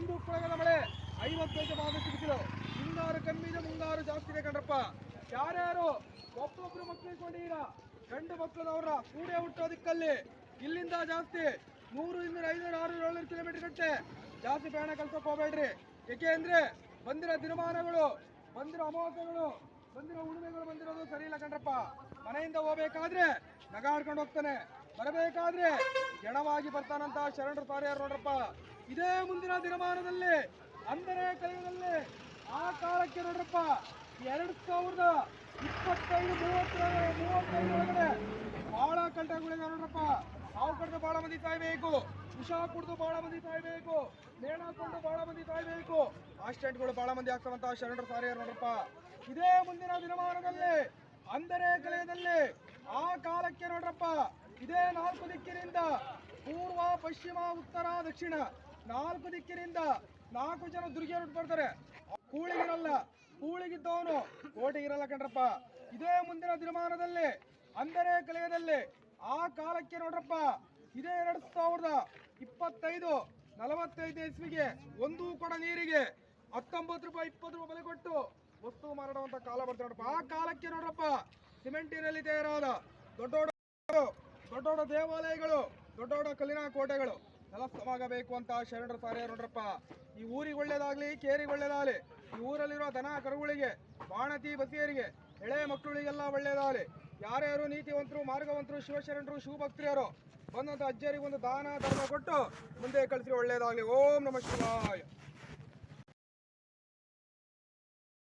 ಒಂದು ಕೊಳಗದ ಮಳೆ. ಐವತ್ತೈದು ಭಾಗಕ್ಕೆ ಬಿಸಿಲು. ಹಿಂಗಾರು ಕಮ್ಮಿ ಇದೆ ಮುಂಗಾರು ಜಾಸ್ತಿ ಇದೆ ಕಣ್ರಪ್ಪ. ಯಾರ್ಯಾರು ಒಬ್ಬೊಬ್ರು ಮಕ್ಕಳು ಕೊಂಡಿರ ಗಂಡು ಮಕ್ಕಳದವ್ರ ಕೂಡೆ ಹುಟ್ಟೋದಿಕ್ಕಲ್ಲಿ ಇಲ್ಲಿಂದ ಜಾಸ್ತಿ ನೂರು ಇನ್ನೂರು ಐನೂರು ಆರುನೂರು ಏಳ್ನೂರು ಕಿಲೋಮೀಟರ್ ಗಂಟೆ ಜಾಸ್ತಿ ಪ್ರಯಾಣ ಕಲ್ಸೋಕೆ ಹೋಗ್ಬೇಡ್ರಿ. ಏಕೆ ಅಂದ್ರೆ ಬಂದಿರೋ ದಿನಮಾನಗಳು, ಬಂದಿರೋ ಅಮಾವಾಸ್ಯಗಳು, ಬಂದಿರೋ ಉಳುಮೆಗಳು ಬಂದಿರೋದು ಸರಿ ಇಲ್ಲ ಕಣ್ರಪ್ಪ. ಮನೆಯಿಂದ ಹೋಗ್ಬೇಕಾದ್ರೆ ನಗಾಡ್ಕೊಂಡು ಹೋಗ್ತಾನೆ. ಬರಬೇಕಾದ್ರೆ ಜನವಾಗಿ ಬರ್ತಾನಂತ ಶರಣರು ಪಾರ್ಯಾರ ನೋಡ್ರಪ್ಪ. ಇದೇ ಮುಂದಿನ ದಿನಮಾನದಲ್ಲಿ, ಅಂದರೆ ಕಲಿಯುಗದಲ್ಲಿ ಆ ಕಾಲಕ್ಕೆ ನೋಡ್ರಪ್ಪ, ಎರಡ್ ಸಾವಿರದ ಇಪ್ಪತ್ತೈದು ಮೂವತ್ತ ಮೂವತ್ತೈದು ಒಳಗಡೆ ಬಹಳ ಕಲ್ಟಗಳಿದೆ ನೋಡ್ರಪ್ಪ. ಹಾವು ಕಡಿದು ಬಹಳ ಮಂದಿ ತಾಯ್ಬೇಕು, ವಿಷ ಕುಡಿದು ಬಹಳ ಮಂದಿ ತಾಯ್ಬೇಕು, ಮೇಣ ಕೊಂಡು ಬಹಳ ಮಂದಿ ತಾಯ್ಬೇಕು. ಆಕ್ಸಿಡೆಂಟ್ಗಳು ಬಹಳ ಮಂದಿ ಆಗ್ತಾವಂತ ಶರಣರು ಸಾರಿಯಾರು ನೋಡ್ರಪ್ಪ. ಇದೇ ಮುಂದಿನ ದಿನಮಾನದಲ್ಲಿ, ಅಂದರೆ ಕಲಿಯದಲ್ಲಿ ಆ ಕಾಲಕ್ಕೆ ನೋಡ್ರಪ್ಪ ಇದೇ ನಾಲ್ಕು ದಿಕ್ಕಿನಿಂದ ಪೂರ್ವ, ಪಶ್ಚಿಮ, ಉತ್ತರ, ದಕ್ಷಿಣ. ನಾಲ್ಕು ದಿಕ್ಕಿನಿಂದ ನಾಲ್ಕು ಜನ ದುರ್ಗಿಯರು ಬರ್ತಾರೆ. ಕೂಳಿಗಿರಲ್ಲ, ಕೂಳಿಗಿದ್ದವನು ಕೋಟೆಗಿರಲ್ಲ ಕಣ್ರಪ್ಪ. ಇದೇ ಮುಂದಿನ ದಿನಮಾನದಲ್ಲಿ, ಅಂದರೆ ಕಲೆಯದಲ್ಲಿ, ಆ ಕಾಲಕ್ಕೆ ನೋಡ್ರಪ್ಪ, ಇದೇ ಎರಡು ಸಾವಿರದ ಇಪ್ಪತ್ತೈದು, ನಲವತ್ತೈದು ಇಸ್ವಿಗೆ ಒಂದು ಕೊಡ ನೀರಿಗೆ ಹತ್ತೊಂಬತ್ತು ರೂಪಾಯಿ, ಇಪ್ಪತ್ತು ರೂಪಾಯಿ ಬೆಲೆ ಕೊಟ್ಟು ವಸ್ತು ಮಾರಾಡುವಂತ ಕಾಲ ಬರ್ತದೆ ನೋಡಪ್ಪ ಆ ಕಾಲಕ್ಕೆ ನೋಡ್ರಪ್ಪ, ಸಿಮೆಂಟಿನಲ್ಲಿ ತಯಾರಾದ ದೊಡ್ಡ ದೊಡ್ಡ ದೊಡ್ಡ ದೊಡ್ಡ ದೇವಾಲಯಗಳು, ದೊಡ್ಡ ದೊಡ್ಡ ಕಲ್ಲಿನ ಕೋಟೆಗಳು ನೆಲಸ್ಥವಾಗಬೇಕು ಅಂತ ಶರಣರು ಸಾರ್ಯ ನೋಡ್ರಪ್ಪ. ಈ ಊರಿಗೆ ಒಳ್ಳೇದಾಗ್ಲಿ, ಕೇರಿಗೆ ಒಳ್ಳೇದಾಗಲಿ, ಈ ಊರಲ್ಲಿರೋ ದನ ಕರುಗಳಿಗೆ, ಬಾಣತಿ ಬಸಿಯರಿಗೆ, ಎಳೆ ಮಕ್ಕಳಿಗೆಲ್ಲ ಒಳ್ಳೇದಾಗಲಿ. ಯಾರ್ಯಾರು ನೀತಿವಂತರು, ಮಾರ್ಗವಂತರು, ಶಿವಶರಣರು ಶಿವಭಕ್ತರಿಯರು ಬಂದಂತ ಅಜ್ಜರಿಗೆ ಒಂದು ದಾನ, ಧರ್ಮ ಕೊಟ್ಟು ಮುಂದೆ ಕಳಿಸಿ ಒಳ್ಳೇದಾಗಲಿ. ಓಂ ನಮ ಶಿವಾಯ.